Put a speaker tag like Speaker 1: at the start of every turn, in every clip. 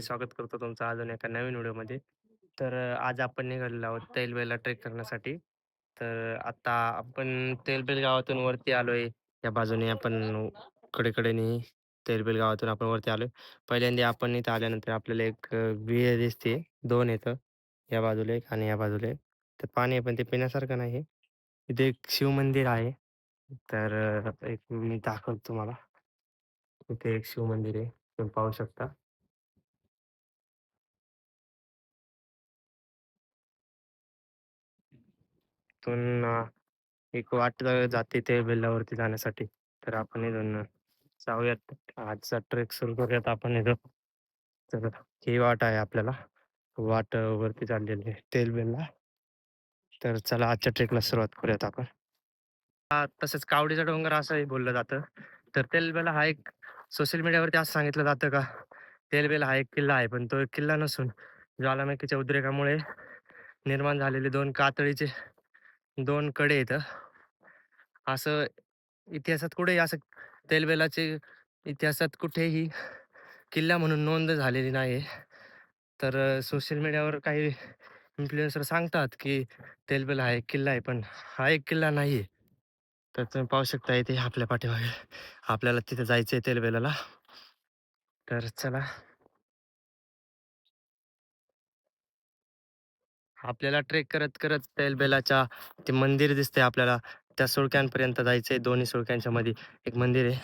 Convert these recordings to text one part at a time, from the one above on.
Speaker 1: स्वागत करतो तुमचं अजून एका नवीन व्हिडिओमध्ये. तर आज आपण निघालेलो आहोत तेलबेला ट्रेक करण्यासाठी. तर आता आपण तेलबेल गावातून वरती आलोय. या बाजूने आपण कडेकडेने तेलबेल गावातून आपण वरती आलोय. पहिल्यांदा आपण इथं आल्यानंतर आपल्याला एक विहीर दिसते. दोन येतं या बाजूला एक आणि या बाजूला एक. तर पाणी आहे पण ते पिण्यासारखं नाही आहे. इथे एक शिवमंदिर आहे. तर एक मी दाखवतो तुम्हाला. इथे एक शिवमंदिर आहे. तुम्ही पाहू शकता. इथून एक वाट जाते ते बेल्लावरती जाण्यासाठी. तर आपण इथून जाऊयात. आजचा ट्रेक सुरू करूयात आपण इथं. तर ही वाट आहे आपल्याला. वाट वरती चाललेली आहे तेलबेलला. तर चला आजच्या ट्रेकला सुरुवात करूयात आपण. तसंच कावडीचा डोंगर असंही बोललं जातं. तर तेलबेला हा एक सोशल मीडियावरती असं सांगितलं जातं का, तेलबेला हा एक किल्ला आहे. पण तो एक किल्ला नसून ज्वालामुखीच्या उद्रेकामुळे निर्माण झालेले दोन कातळीचे दोन कडे आहेत. असं इतिहासात कुठेही असं तेलबेलाचे इतिहासात कुठेही किल्ला म्हणून नोंद झालेली नाही तर अ, सोशल मीडियावर काही इन्फ्लुएन्सर सांगतात, की तेलबेला हा एक किल्ला आहे. पण हा एक किल्ला नाही आहे. तर तुम्ही पाहू शकता इथे आपल्या पाठीमागे आपल्याला तिथे जायचं आहे तेलबेलाला. तर चला. आपल्याला ट्रेक करत, करत तेलबेलाच्या ते मंदिर दिसतंय आपल्याला. त्या सुळक्यांपर्यंत जायचंय. दोन्ही सुळक्यांच्या मध्ये एक मंदिर आहे.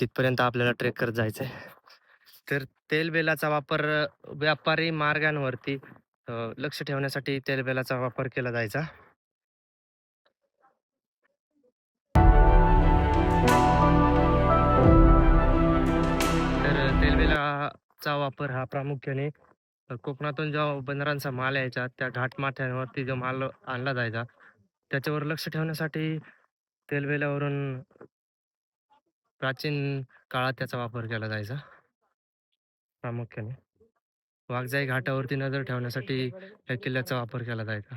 Speaker 1: तिथपर्यंत आपल्याला ट्रेक करत जायचंय. तर तेलबेलाचा वापर व्यापारी मार्गांवरती लक्ष ठेवण्यासाठी तेलबेलाचा वापर केला जायचा. तर तेलबेलाचा वापर हा प्रामुख्याने तर कोकणातून जेव्हा बंदरांचा माल यायचा, त्या घाटमाथ्यांवरती जो माल आणला जायचा, त्याच्यावर लक्ष ठेवण्यासाठी तेलबेल्यावरून प्राचीन काळात त्याचा वापर केला जायचा. प्रामुख्याने. वाघजाई घाटावरती नजर ठेवण्यासाठी या किल्ल्याचा वापर केला जायचा.